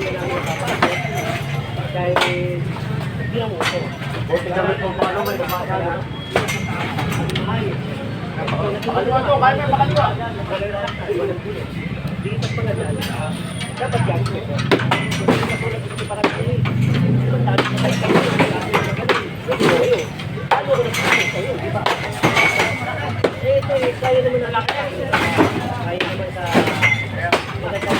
din namin napapasok dahil hindi ang uso. Buti kami kung paano may lumakad. Pakaliwa to, kaya may pakaliwa. Dito pa na dyan. Dapat yan. Eh, kaya naman ang laki. Kaya naman sa?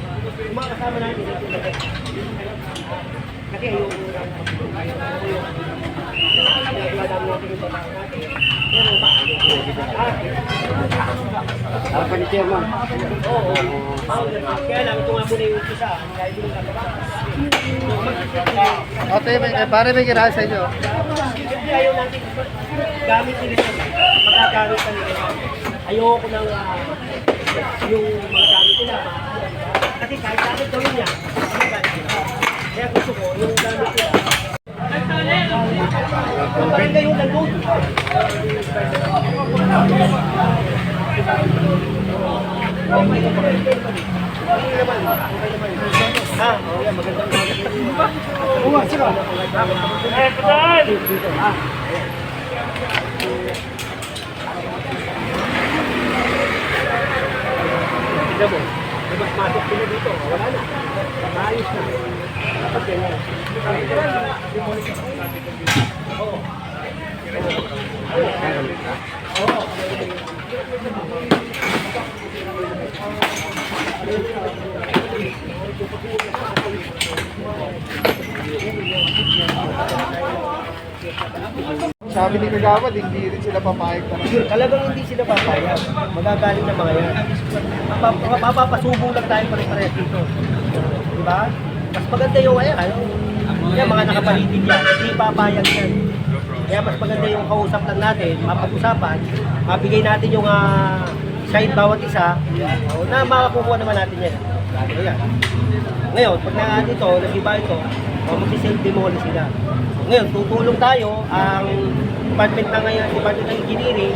lang tulog. Wala pa. Hindi nga yung maka. Hindi nga yung maka. Yung mga kasama natin, kasi yung Ako ni Chairman. Oo. Kaya lang, ito nga muna yung umpisa. Dahil yung. Ate, may, pare may kiraan sa inyo. Siyempre ayaw natin gamit nila sa magagamit nila. Ayoko nang ah, yung mga gamit nila. Kasi kahit bakit gawin niya, magagamit nila. Kaya gusto ko, yung gamit nila. Maganda yung nandun. Ah, yan, magandang mo, may mas masok sila dito. Wala na. Maayos na. Dapat ganyan. Oo. Oo. Sabi ni Kagawad, hindi rin sila papayag na Sure, talagang hindi sila papayag. Magagaling ng mga yan. Mapa- Mapapasubong lang tayo pare-parehas dito. Di ba? Mas maganda yung ayan. Ano? Yan, mga nakapalitig yan. Hindi papayag yan. Kaya mas maganda yung kausap lang natin, mapag-usapan, mabigay natin yung uh, side bawat isa, na makakukuha naman natin yan. Ayan. Ngayon, pag na dito, nag-iba ito, o mag-self-demolish sila. Ngayon, tutulong tayo, ang department na ngayon, department ng engineering,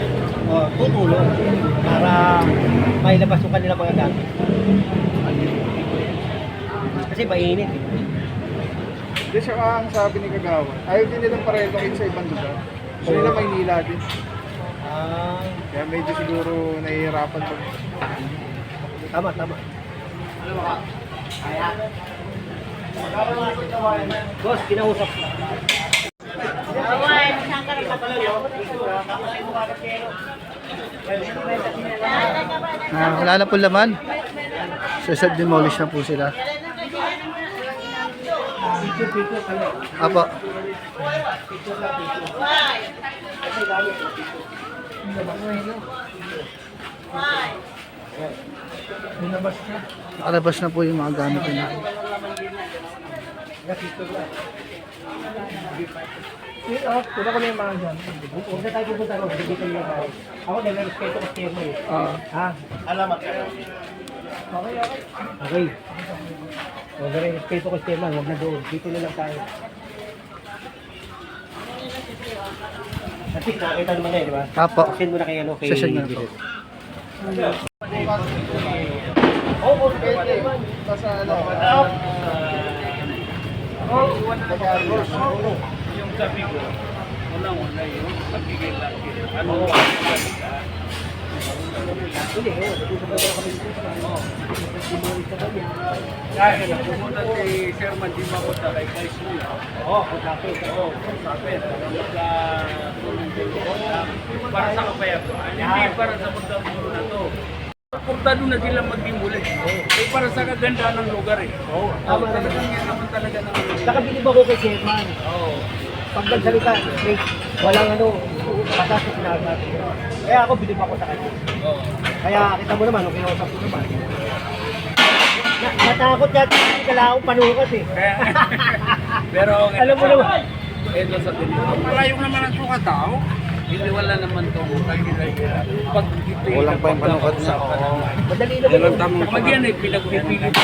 o, tutulong para mailabas yung kanilang mga gamit. Kasi mainit. Eh. Hindi siya ang sabi ni Kagawad. Ayaw din nilang parelocate sa ibang lugar. Gusto nila Maynila din. Ah, Kaya medyo siguro nahihirapan pag tama, tama. Boss, kinausap ko. Ah, wala na po laman. So, self-demolish na po sila. Apo. Nakalabas na po yung mga gamit nila. Tuna ko na yung mga dyan. Huwag na tayo pupunta ron. Hindi ko nila tayo. Ako dahil respeto ko sa eh. Ah, Ha? Alamat. Okay, okay. Okay. Huwag na respeto ko sa Huwag na doon. Dito na lang tayo. Least nakakita naman na eh, di ba? Apo. Send mo na kay ano, kay Session na po. Oo, oh, Pwede. Basta ano. Yung sabi ko, unang-una yung pagbigay lang. Ano Hindi, oo. Dito ba kami dito? Oo. Dahil pumunta si Sherman Di Makuta kay Kay Suya. Oo, kontakin. Oo. Sabi, talaga para sa kapayapaan. Hindi para sa pagkamulo na to. Portado na sila mag-demolish. Eh para sa kagandahan ng lugar eh. Oo, Oh, tama naman. talagang yan naman talaga ng Nakabilib ako kay Chairman. Oo. Pag nagsalita, eh, walang ano, Patas ko sinabi natin. Kaya ako, bilib ako sa kanya. Oo. Kaya kita mo naman, nung kinausap ko naman. Na, natakot yata hindi kala akong panukat eh. Kaya, pero. Alam mo naman. Ito sa ganito. Malayo naman ang sukat tao. Hindi wala naman itong kagila-gira. Pag ito Walang pa yung panukat niya. Madali lang. Pag yan ay pinagpipilit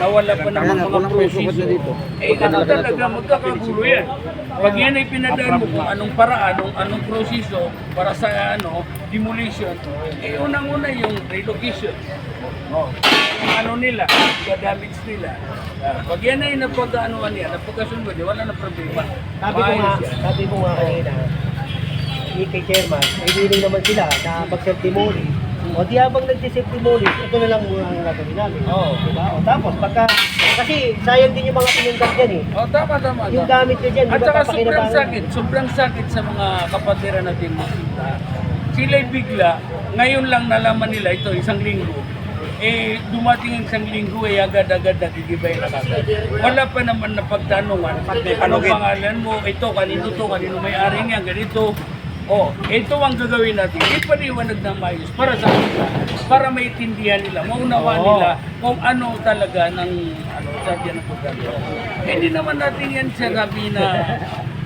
na wala pa nga, mga kulang proseso. niya dito. Eh, ano talaga, magkakagulo yan. Pag yan ay pinadaan mo kung anong paraan, anong, anong proseso para sa ano, demolition, eh unang-una yung relocation. Oh. Yung ano nila, yung damage nila. Ah, pag yan ay napag-anoan yan, napagkasunod, wala na problema. Sabi ko nga, sabi ko nga kanina, ni kay chairman, ay willing naman sila na mag-self-demolish. O di habang nag-self-demolish, ito na lang muna ang gagawin namin. Oo. Diba? O tapos, pagka, kasi sayang din yung mga pinundag dyan eh. Oh, tama, tama. Yung tama. gamit nyo dyan, At saka sobrang sakit, sobrang sakit sa mga kapatiran natin makita. Sila'y bigla, ngayon lang nalaman nila ito, isang linggo. Eh, dumating ang isang linggo, eh, agad-agad nagigibay na kagad. Wala pa naman na pagtanungan. Ano pangalan mo? Ito, kanino to? Kanino may-ari niya? Ganito. Oh, ito ang gagawin natin. Ipaliwanag ng maayos para sa kanila. Para maintindihan nila, maunawa Oo. nila kung ano talaga ng ano sa diyan ang pagkagawa. Eh, Hindi naman natin yan sinabi na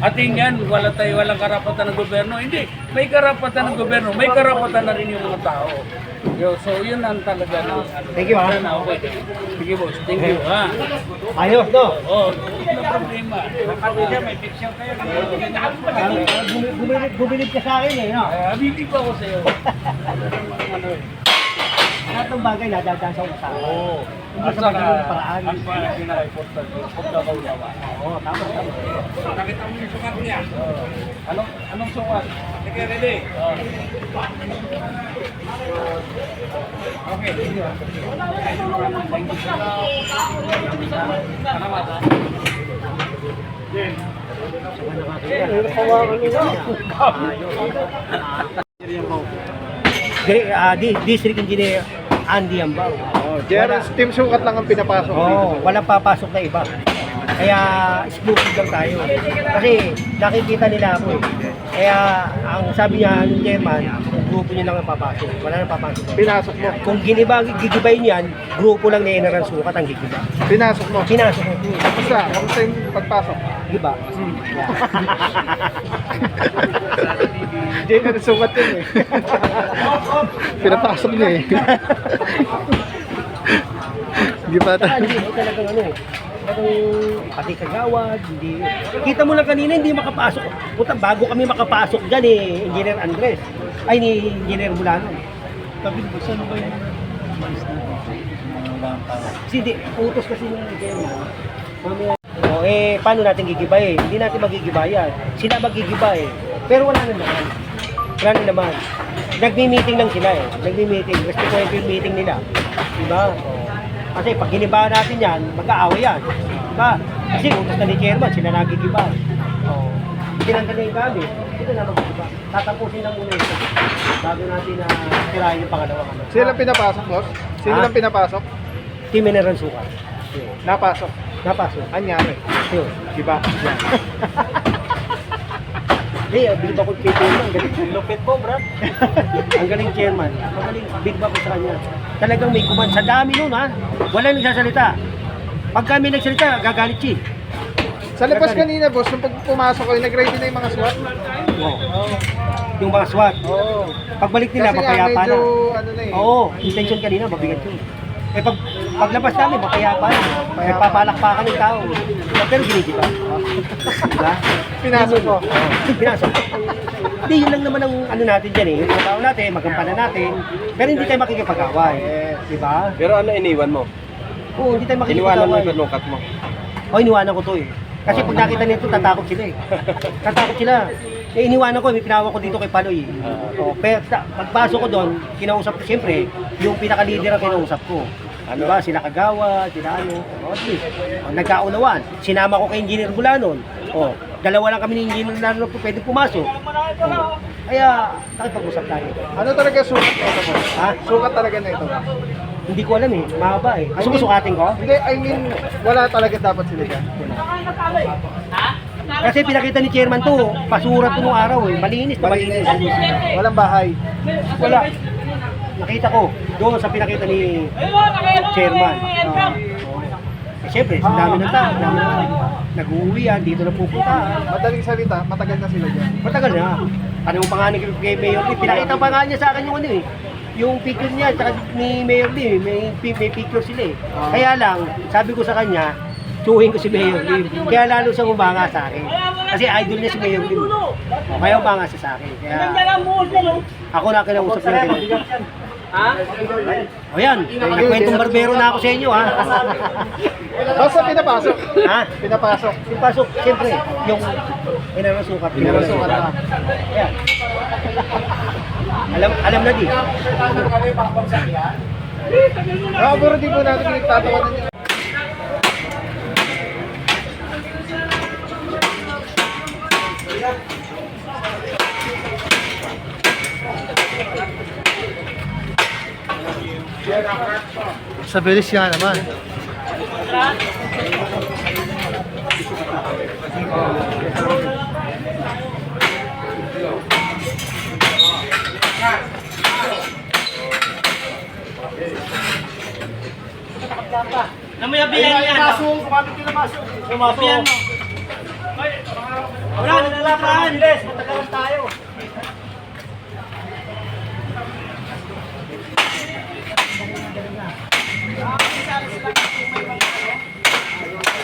ating yan, wala tayo, walang karapatan ng gobyerno. Hindi, may karapatan ng gobyerno, may karapatan na rin yung mga tao. Yo, so yun ang talaga ano. Thank you, ha? Na, okay. Sige boss, thank you ha. Ayos, no? Oh, hindi na problema. Kapatid may picture kayo. Ah, bumi- Bumilib, bumilib ka sa akin eh, no? Ay, Habibig pa ako sa iyo. Ano eh. Lahat ng bagay nadadaan sa usapan. Oo. Hindi At sa saka, magaling paraan. ang pinaka-important yung pagkakaunawa. Oo, tama, tama. Nakita mo yung sukat niya? Anong, anong sukat? Sige, ready? Okay. Salamat ha. Di- ah, di- District Engineer Andy Ambao. Oh, Jerry, team sukat lang ang pinapasok dito. oh, walang papasok na iba. Kaya exclusive lang tayo. Kasi nakikita nila ako eh. Kaya ang sabi niya ng chairman, grupo niya lang ang papasok. Wala nang papasok. Pinasok mo. Kung giniba, gigibay niyan, grupo lang ni Eneral Sukat ang gigiba. Pinasok mo. Pinasok mo. Kamusta? Kamusta yung pagpasok? Diba? Jerry, sukat yun eh. Pinapasok niya eh. Hindi pa Saka hindi, talagang ano eh. Pati kagawad, hindi. Kita mo lang kanina, hindi makapasok. Puta, bago kami makapasok dyan eh, Engineer Andres. Ay, ni Engineer Bulano. Sabi ko, saan ba yung Kasi di, utos kasi ng. Mamaya, oh, eh, paano natin gigibay? Hindi natin magigibayan. Sila magigibay. Pero wala na naman. Na naman. Nagmi-meeting lang sila eh. Nagmi-meeting. Gusto ko yung meeting nila. Diba? Kasi pag giniba natin yan, mag-aaway yan. Diba? Kasi utos na ni chairman, sila nagigibay. Oh. Tinanggal na yung gamit. Ito na magigiba. Tatapusin lang muna ito. Bago natin na tirahin yung pangalawang ano. Sino lang pinapasok, boss? Sino Ha? lang pinapasok? Team Mineral Suka. Napasok. Napasok. Anyari. Yun. Diba? Yan. Hindi, uh, bilib ako kay chairman. Galing. Lupit mo, bro. Ang galing chairman. Magaling. Big ba ko sa kanya. Talagang may kuman. Sa dami nun, ha? Wala nagsasalita. Pag kami nagsalita, gagalit siya. Sa labas kanina, boss, nung pag pumasok kayo, nag-ready na yung mga SWAT? Oo. Yung mga SWAT. Oo. Pagbalik nila, Kasi nga, mapayapa medyo, na. ano na eh. Oo, intention kanina, mabigat yun. Eh pag paglabas namin, mapayapa na. Nagpapalakpakan ng tao. Pero ginigiba. diba? Pinasok mo. Pinasok. Hindi, yun lang naman ang ano natin dyan eh. Yung trabaho natin, magampanan natin. Pero hindi tayo makikipag-away. Diba? Pero ano iniwan mo? Oo, hindi tayo Iniwanan mo makikipag-away. yung panukat mo. O, iniwanan ko to eh. Kasi pag nakita nito, tatakot sila eh. Tatakot sila. Eh, iniwanan ko, may pinawa ko dito kay Paloy. eh. O, pero sa, pagpasok ko doon, kinausap ko siyempre, yung pinaka-leader ang kinausap ko. Ano ba, sila Kagawa, sila ano, o, at least, o, nagkaunawaan. Sinama ko kay Engineer Bulanon. O, dalawa lang kami ni Engineer Bulanon po pwede pumasok. O, kaya, nakipag-usap tayo. Ano talaga sukat na ito, boss? Ha? Sukat talaga na ito. Hindi ko alam eh, mahaba eh. Gusto mo sukatin ko? Hindi, I mean, wala talaga dapat sila dyan. Kasi pinakita ni chairman to, basura to nung araw eh. Malinis na malinis. Walang bahay. Wala. Nakita ko doon sa pinakita ni chairman. Ah, eh, Siyempre, sa dami ng tao, dami ng tao. Nag-uwi yan, dito na pupunta. Madaling salita, matagal na sila dyan. Matagal na. Ano yung pangalan kay kay Mayor Lee? Pinakita pa nga niya sa akin yung ano eh. Yung picture niya, tsaka ni Mayor Lee, may, may picture sila eh. Kaya lang, sabi ko sa kanya, suhin ko si Mayor Lee. Kaya lalo siyang umanga sa akin. Kasi idol niya si Mayor Lee. O, kaya umanga siya sa akin. Kaya ako na kinausap niya. Ha? O yan, nagkwentong barbero na ako sa inyo ha. Basta pinapasok. ha? Pinapasok. Yung pasok, siyempre, yung pinarasukat. Pinarasukat na. Ayan. Alam, alam na di. Ah, pero di po natin pinagtatawanan Sa nga naman. Namayabihan yan. Sumabihan mo. Wala, nalalakaan. Bilis, matagalan tayo.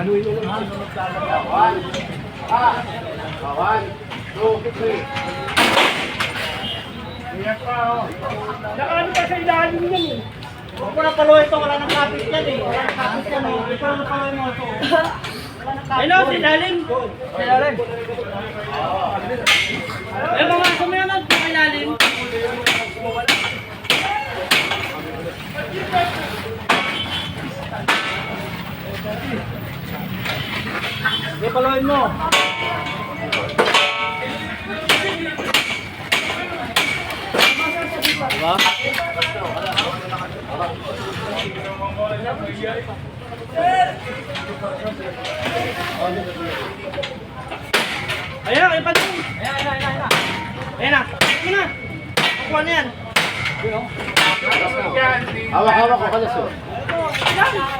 lang, Joel. Eh, Ngayon ang pa sinasabi. Nakaano pa sa ilalim yan eh. Huwag mo na paloy ito, wala nang kapit yan eh. Wala nang kapit yan eh. Ikaw na paloy mo ito. Hello, si Dalim. Kailan? Eh, mga sumayanod sa ilalim. Paloy mo. Ayan, ay pati. Ayan, ayan, ayan, ayan. Ayan na. Ayan na. Kukuha na yan. Hawak-hawak ko kalas oh.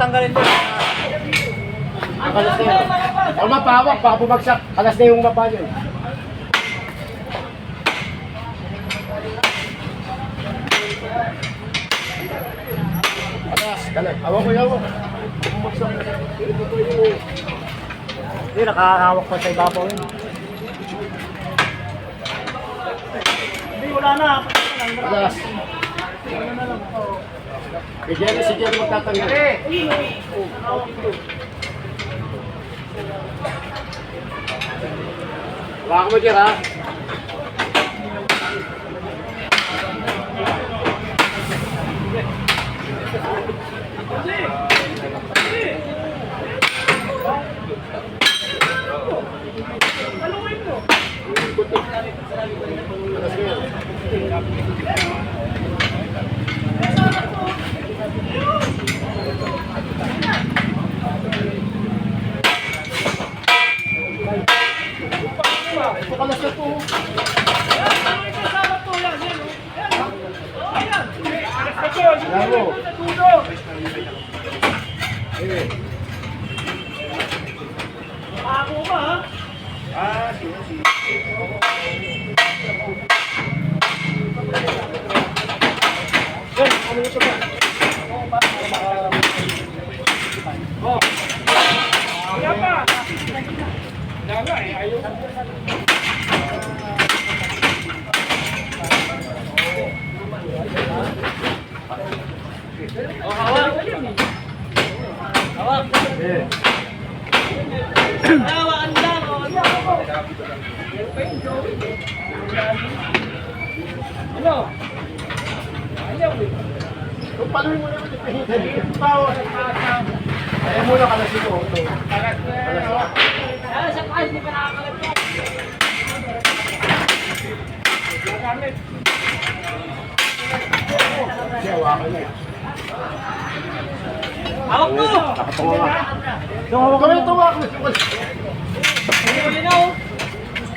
na lang matanggalin mo. Alas na yun. Huwag mapahawak, baka bumagsak. Alas na yung mapa niyo. Alas, kalat. Awak ko yawa. Hindi, nakahawak pa sa ibabaw yun. Hindi, wala na. Alas. Si Jerry, si Jerry magtatanggal. Wala mo, Jer, ha? Alas Hawak mo! Nakatunga nga. Kami hawak mo.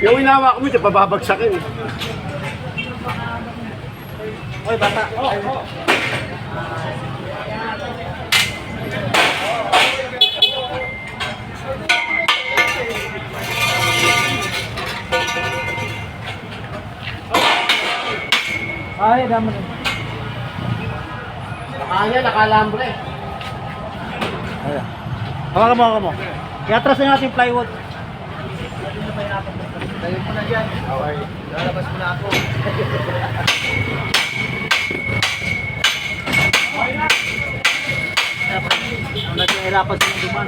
Yung inawak mo, ito pababagsakin. Oy, bata. Ay, dama na. Nakanya, nakalambre. Ayan. Hawakan mo, hawakan mo. I-atras na natin plywood. Tayo mo na dyan. Okay. Lalabas mo na ako. Ang nag-ihirapan sa duman.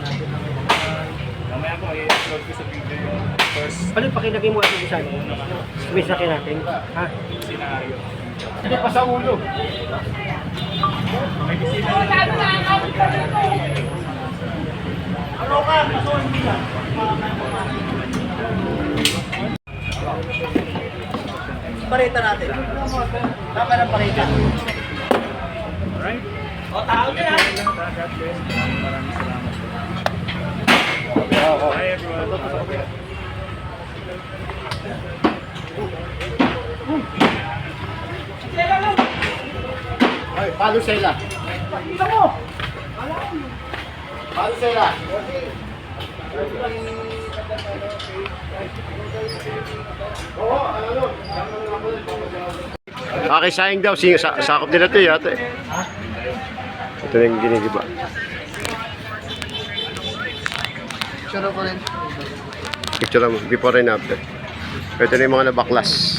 Ano yung pakilagay mo ito isa? May sakyan natin. Ha? Hindi pa sa ulo. Ano ka? Gusto nila. Pareta natin. Tama ng pareta. Alright. O, tao ka na. Ay, palo sila. Palo sila. Oo, ano? Okay, sayang daw. Sakop nila ito yata eh. Ito yung ginigiba. Sure ko rin. Picture mo, before and after. Ito na yung mga nabaklas.